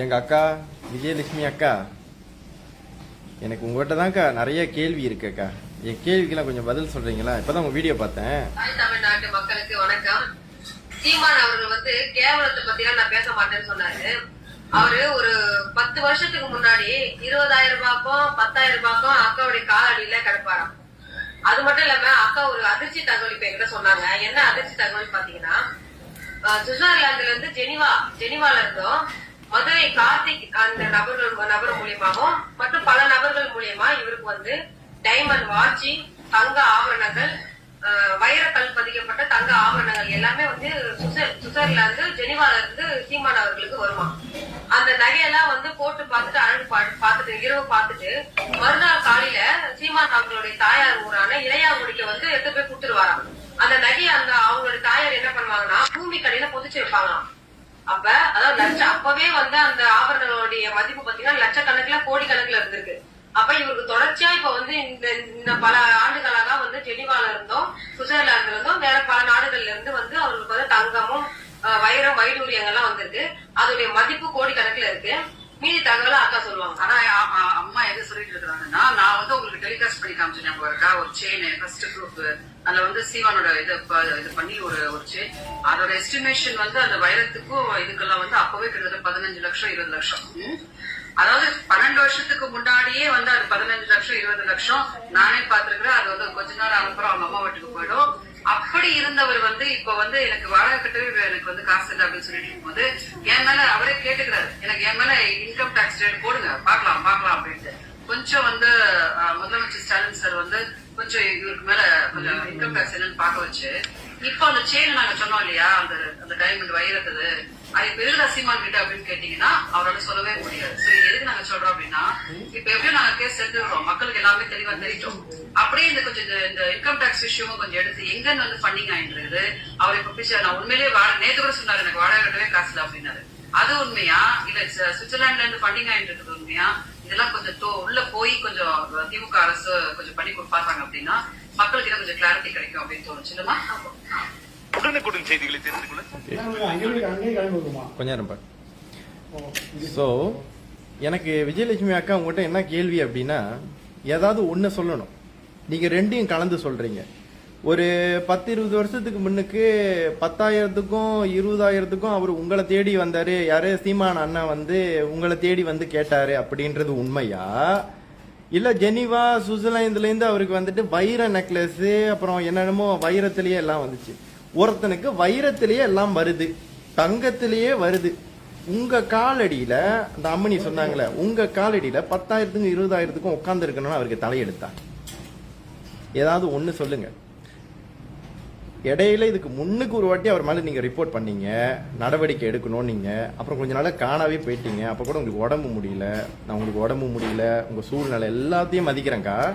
எங்க அக்கா விஜயலட்சுமி அக்கா எனக்கு உங்ககிட்ட தான்க்கா நிறைய கேள்வி இருக்கு அக்கா. என் கேள்விக்கெல்லாம் கொஞ்சம் பதில் சொல்றீங்களா? இப்பதான் உங்க வீடியோ பார்த்தேன். தாய் தமிழ்நாட்டு மக்களுக்கு வணக்கம். சீமான் அவர்கள் வந்து கேவலத்தை பத்தி நான் பேச மாட்டேன்னு சொன்னாரு. அவரு ஒரு பத்து வருஷத்துக்கு முன்னாடி இருபதாயிரம் ரூபாய்க்கும் பத்தாயிரம் ரூபாய்க்கும் அக்காவுடைய காலடியில கிடப்பாராம். அது மட்டும் இல்லாம அக்கா ஒரு அதிர்ச்சி தகவல் இப்ப என்கிட்ட சொன்னாங்க. என்ன அதிர்ச்சி தகவல் பாத்தீங்கன்னா சுவிட்சர்லாந்துல இருந்து ஜெனிவா ஜெனிவால இருந்தோம். மதுரை கார்த்திக் அந்த நபர்கள் நபர் மூலியமாகவும் மற்றும் பல நபர்கள் மூலியமா இவருக்கு வந்து டைமண்ட் வாட்சி தங்க ஆபரணங்கள் வைரக்கல் பதிக்கப்பட்ட தங்க ஆபரணங்கள் எல்லாமே வந்து சுவிட்சர்லாந்து ஜெனிவால இருந்து சீமான் அவர்களுக்கு வருமா? அந்த நகையெல்லாம் வந்து போட்டு பார்த்துட்டு அழகு பா- பார்த்துட்டு இரவு பார்த்துட்டு மறுநாள் காலையில சீமான் அவர்களுடைய தாயார் ஊரான இளையாங்குடிக்கு வந்து எடுத்து போய் கொடுத்துருவாராம். அந்த நகையை அந்த அவங்களுடைய தாயார் என்ன பண்ணுவாங்கன்னா பூமி கடையில புதைச்சு வைப்பாங்களாம். அப்ப அதாவது லட்சம் அப்பவே வந்து அந்த ஆபரணங்களுடைய மதிப்பு பாத்தீங்கன்னா லட்சக்கணக்குல கோடி கணக்குல இருந்திருக்கு. அப்ப இவருக்கு தொடர்ச்சியா இப்ப வந்து இந்த இந்த பல ஆண்டுகளாக வந்து ஜெனிவால இருந்தும் சுவிட்சர்லாந்துல இருந்தும் வேற பல நாடுகள்ல இருந்து வந்து அவருக்கு வந்து தங்கமும் அஹ், வைரம் வைடூரியங்கள்லாம் வந்திருக்கு. அதோடைய மதிப்பு கோடி கணக்குல இருக்கு. மீதி தகவலை அக்கா சொல்லுவாங்க. ஆனா சொல்லிட்டு இருக்காங்கன்னா நான் வந்து உங்களுக்கு டெலிகாஸ்ட் பண்ணி காமிச்சேன் ஞாபகம் இருக்கா? ஒரு செயின் ஃபர்ஸ்ட் குரூப் அதுல வந்து சீவானோட இது இது பண்ணி ஒரு ஒரு செயின் அதோட எஸ்டிமேஷன் வந்து அந்த வைரத்துக்கும் இதுக்கெல்லாம் வந்து அப்பவே கிட்டத்தட்ட பதினஞ்சு லட்சம் இருபது லட்சம். அதாவது பன்னெண்டு வருஷத்துக்கு முன்னாடியே வந்து அது பதினஞ்சு லட்சம் இருபது லட்சம். நானே பார்த்திருக்கிறேன். அது வந்து கொஞ்ச நேரம் அனுப்புறம் அவங்க அம்மா வீட்டுக்கு போயிடும். அப்படி இருந்தவர் வந்து இப்ப வந்து எனக்கு வாடகை கட்டவே எனக்கு வந்து காசு இல்லை அப்படின்னு சொல்லிட்டு இருக்கும்போது என் மேல அவரே கேட்டுக்கிறாரு. எனக்கு என் மேல இன்கம் டாக்ஸ் ரேட் போடுங்க. பாக்கலாம் பாக்கலாம் அப்படின்ட்டு. கொஞ்சம் வந்து முதலமைச்சர் ஸ்டாலின் சார் வந்து கொஞ்சம் இவருக்கு மேல கொஞ்சம் இன்கம் டாக்ஸ் என்னன்னு பார்க்க வச்சு இப்போ அந்த செயின் நாங்க சொன்னோம் இல்லையா அந்த அந்த டைமண்ட் வைரத்தது அது இப்ப இருக்கிற சீமான் கிட்ட அப்படின்னு கேட்டீங்கன்னா அவரால சொல்லவே முடியாது. சோ எதுக்கு நாங்க சொல்றோம் அப்படின்னா இப்ப எப்படியும் நாங்க கேஸ் எடுத்துக்கிறோம் மக்களுக்கு எல்லாமே தெளிவா தெரியும். அப்படியே இந்த கொஞ்சம் இந்த- இன்கம் டாக்ஸ் விஷயமும் கொஞ்சம் எடுத்து எங்கன்னு வந்து ஃபண்டிங் ஆயிட்டு இருக்குது அவர் இப்ப பிச்சை நான் உண்மையிலேயே வாட- நேத்து கூட சொன்னாரு எனக்கு வாடகை கட்டவே காசு இல்லை அப்படின்னாரு. அது உண்மையா? இல்ல சுவிட்சர்லாந்துல இருந்து ஃபண்டிங் ஆயிட்டு இருக்குது உண்மையா? இதெல்லாம் கொஞ்சம் உள்ள திமுக அரசு கொஞ்சம் பண்ணி கொடுப்பாங்க அப்படின்னா மக்களுக்கு இன்னும் கொஞ்சம் கிளாரிட்டி கிடைக்கும் அப்படின்னு தோணுச்சு. இல்லமா உடனுக்குடன் செய்திகளை தெரிந்து கொள்ள. கொஞ்சம் இருப்பா ஸோ எனக்கு விஜயலட்சுமி அக்கா உங்ககிட்ட என்ன கேள்வி அப்படின்னா ஏதாவது ஒன்று சொல்லணும். நீங்கள் ரெண்டையும் கலந்து சொல்கிறீங்க ஒரு பத்து இருபது வருஷத்துக்கு முன்னுக்கு பத்தாயிரத்துக்கும் இருபதாயிரத்துக்கும் அவர் உங்களை தேடி வந்தார். யாரு? சீமான் அண்ணன் வந்து உங்களை தேடி வந்து கேட்டார் அப்படின்றது உண்மையா? இல்லை ஜெனிவா சுவிட்சர்லாந்துலேருந்து அவருக்கு வந்துட்டு வைர நெக்லஸு அப்புறம் என்னென்னமோ வைரத்திலேயே எல்லாம் வந்துச்சு. ஒருத்தனுக்கு வைரத்திலேயே எல்லாம் வருது. தங்கத்திலேயே வருது. உங்க காலடியில அந்த அம்மனி சொன்னாங்களே உங்க காலடியில பத்தாயிரத்துக்கும் இருபதாயிரத்துக்கும் உட்கார்ந்து இருக்கணும்னு அவருக்கு தலையெடுத்தா ஏதாவது ஒண்ணு சொல்லுங்க. இடையில இதுக்கு முன்னுக்கு ஒரு வாட்டி அவர் மேலே நீங்கள் ரிப்போர்ட் பண்ணீங்க நடவடிக்கை எடுக்கணும் நீங்கள் அப்புறம் கொஞ்ச நாளாக காணாவே போயிட்டீங்க. அப்போ கூட உங்களுக்கு உடம்பு முடியல. நான் உங்களுக்கு உடம்பு முடியல. உங்கள் சூழ்நிலை எல்லாத்தையும் மதிக்கிறேங்க்கா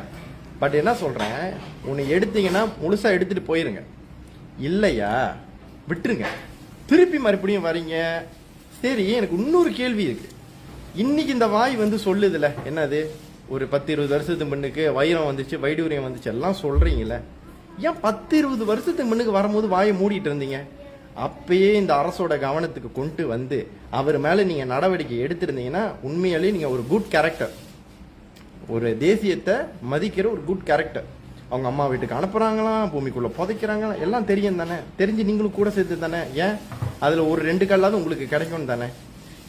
பட் என்ன சொல்கிறேன் உன்னை எடுத்தீங்கன்னா முழுசாக எடுத்துகிட்டு போயிருங்க. இல்லையா? விட்டுருங்க. திருப்பி மறுபடியும் வரீங்க. சரி எனக்கு இன்னொரு கேள்வி இருக்குது இன்னைக்கு இந்த வாய் வந்து சொல்லுதுல என்னது? ஒரு பத்து இருபது வருஷத்து முன்னுக்கு வைரம் வந்துச்சு வைடூரியம் வந்துச்சு எல்லாம் சொல்கிறீங்களே ஏன் பத்து இருபது வருஷத்துக்கு முன்னுக்கு வரும்போது வாயை மூடிட்டு இருந்தீங்க? அப்பயே இந்த அரசோட கவனத்துக்கு கொண்டு வந்து அவர் மேல நீங்க நடவடிக்கை எடுத்திருந்தீங்கன்னா உண்மையாலே நீங்க ஒரு குட் கேரக்டர் ஒரு தேசியத்தை மதிக்கிற ஒரு குட் கேரக்டர் அவங்க அம்மா வீட்டுக்கு அனுப்புறாங்களாம் பூமிக்குள்ள புதைக்கிறாங்களா எல்லாம் தெரியும் தானே. தெரிஞ்சு நீங்களும் கூட சேர்த்து தானே. ஏன்? அதுல ஒரு ரெண்டு கல்லாவது உங்களுக்கு கிடைக்கும் தானே.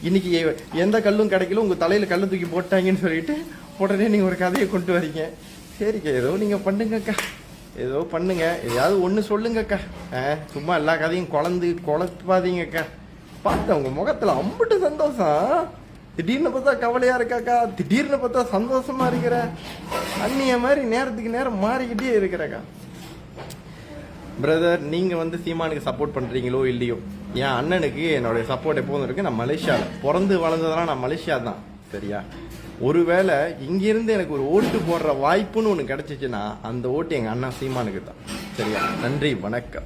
இன்னைக்கு எந்த கல்லும் கிடைக்கல உங்க தலையில கல்லு தூக்கி போட்டாங்கன்னு சொல்லிட்டு உடனே நீங்க ஒரு கதையை கொண்டு வரீங்க. சரிக்கா ஏதோ நீங்க பண்ணுங்கக்கா. ஏதோ பண்ணுங்க. ஏதாவது ஒன்று சொல்லுங்கக்கா. ஆ, சும்மா எல்லா கதையும் குழந்து குழப்பாதீங்கக்கா. பார்த்தேன் உங்க முகத்துல அம்பிட்டு சந்தோஷம். திடீர்னு பார்த்தா கவலையா இருக்காக்கா. திடீர்னு பார்த்தா சந்தோஷமா இருக்கிற. அந்நிய மாதிரி நேரத்துக்கு நேரம் மாறிக்கிட்டே இருக்கிறக்கா. பிரதர் நீங்க வந்து சீமானுக்கு சப்போர்ட் பண்றீங்களோ இல்லையோ? என் அண்ணனுக்கு என்னுடைய சப்போர்ட் எப்போதும் இருக்கு. நான் மலேசியாவில் பிறந்து வளர்ந்ததெல்லாம் நான் மலேசியா தான் சரியா? ஒருவேளை இங்கிருந்து எனக்கு ஒரு ஓட்டு போடுற வாய்ப்புன்னு ஒன்று கிடைச்சிச்சுன்னா அந்த ஓட்டு எங்கள் அண்ணா சீமானுக்கு தான். சரியா? நன்றி வணக்கம்.